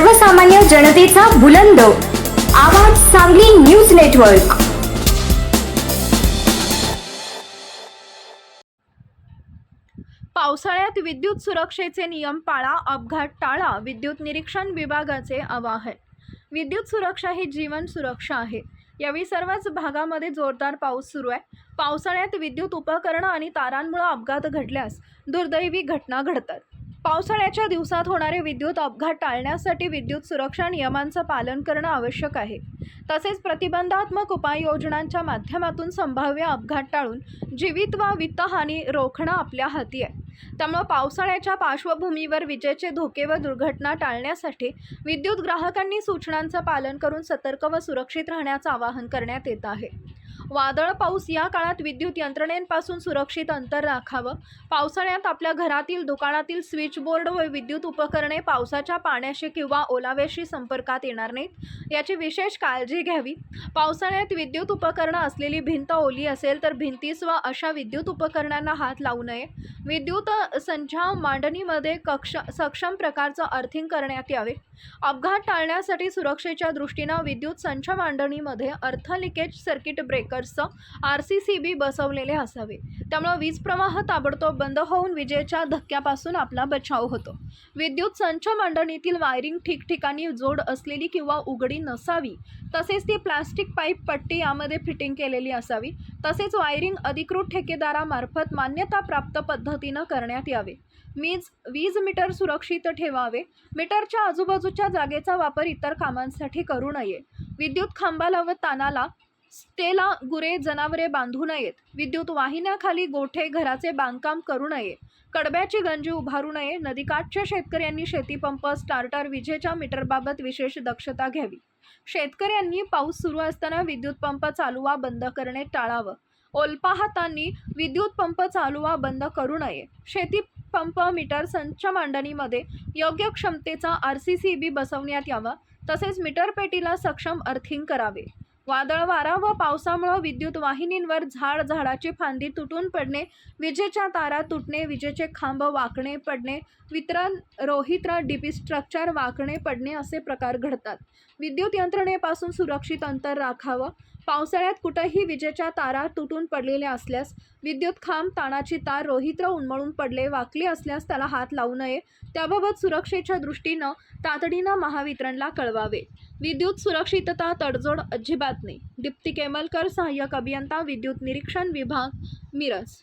सर्वसामान्य जनतेचा बुलंद. आवाज सांगली न्यूज नेटवर्क. पावसाळ्यात विद्युत सुरक्षेचे नियम पाळा अपघात टाळा विद्युत निरीक्षण विभागाचे आवाहन. विद्युत सुरक्षा ही जीवन सुरक्षा आहे. यावेळी सर्वच भागामध्ये जोरदार पाऊस सुरू आहे. पावसाळ्यात विद्युत उपकरणं आणि तारांमुळे अपघात घडल्यास दुर्दैवी घटना घडतात. पावसाळ्याच्या दिवसात होणारे विद्युत अपघात टाळण्यासाठी विद्युत सुरक्षा नियमांचं पालन करणं आवश्यक आहे. तसेच प्रतिबंधात्मक उपाययोजनांच्या माध्यमातून संभाव्य अपघात टाळून जीवित व वित्तहानी रोखणं आपल्या हाती आहे. त्यामुळं पावसाळ्याच्या पार्श्वभूमीवर विजेचे धोके व दुर्घटना टाळण्यासाठी विद्युत ग्राहकांनी सूचनांचं पालन करून सतर्क व सुरक्षित राहण्याचं आवाहन करण्यात येत आहे. वादळ पाऊस या काळात विद्युत यंत्रणेपासून सुरक्षित अंतर राखावं. पावसाळ्यात आपल्या घरातील दुकानातील स्विच बोर्ड व विद्युत उपकरणे पावसाच्या पाण्याशी किंवा ओलाव्याशी संपर्कात येणार नाहीत. याची विशेष काळजी घ्यावी. पावसाळ्यात विद्युत उपकरणं असलेली भिंत ओली असेल तर भिंतीस व अशा विद्युत उपकरणांना हात लावू नये. विद्युत संचा मांडणीमध्ये कक्ष सक्षम प्रकारचं अर्थिंग करण्यात यावे. अपघात टाळण्यासाठी सुरक्षेच्या दृष्टीनं विद्युत संच मांडणीमध्ये अर्थ लिकेज सर्किट ब्रेकर्सचं आर सी सी बी बसवलेले असावे. त्यामुळं वीज प्रवाह ताबडतोब बंद होऊन विजेच्या धक्क्यापासून आपला बचाव होतो. विद्युत संच मांडणीतील वायरिंग ठिकठिकाणी जोड असलेली किंवा उघडी नसावी तसेच ती प्लास्टिक पाईप पट्टी यामध्ये फिटिंग केलेली असावी तसेच वायरिंग अधिकृत ठेकेदारामार्फत मान्यताप्राप्त पद्धतीनं करण्यात यावे. वीज वीज मीटर सुरक्षित ठेवावे. मीटरच्या आजूबाजूच्या जागेचा वापर इतर कामांसाठी करू नये. विद्युत खांबाला व तानाला स्टेला गुरे जनावरे बांधू नयेत. विद्युत वाहिन्याखाली गोठे घराचे बांधकाम करू नये. कडब्याची गंजी उभारू नये. नदीकाठच्या शेतकऱ्यांनी शेतीपंप स्टार्टर विजेच्या मीटरबाबत विशेष दक्षता घ्यावी. शेतकऱ्यांनी पाऊस सुरू असताना विद्युत पंप चालू वा बंद करणे टाळावं. ओलपाहातांनी विद्युत पंप चालू वा बंद करू नये. शेती पंप मीटर संच मांडणीमध्ये योग्य क्षमतेचा आर सी सी बी बसवण्यात यावा. तसेच मीटर पेटीला सक्षम अर्थिंग करावे. वादळ वारा व पावसामुळे विद्युत वाहिनींवर झाड झाडाची फांदी तुटून पडणे विजेच्या तारा तुटणे विजेचे खांब वाकणे पडणे वितरण रोहित्र डीपी स्ट्रक्चर वाकणे पडणे असे प्रकार घडतात. विद्युत यंत्रणेपासून सुरक्षित अंतर राखावं. पावसाळ्यात कुठंही विजेच्या तारा तुटून पडलेल्या असल्यास विद्युत खांब ताणाची तार रोहित्र उन्मळून पडले वाकली असल्यास त्याला हात लावू नये. त्याबाबत सुरक्षेच्या दृष्टीनं तातडीनं महावितरणला कळवावे. विद्युत सुरक्षितता तडजोड अजिबात नाही दीप्ती केमलकर सहाय्यक अभियंता विद्युत निरीक्षण विभाग मिरज.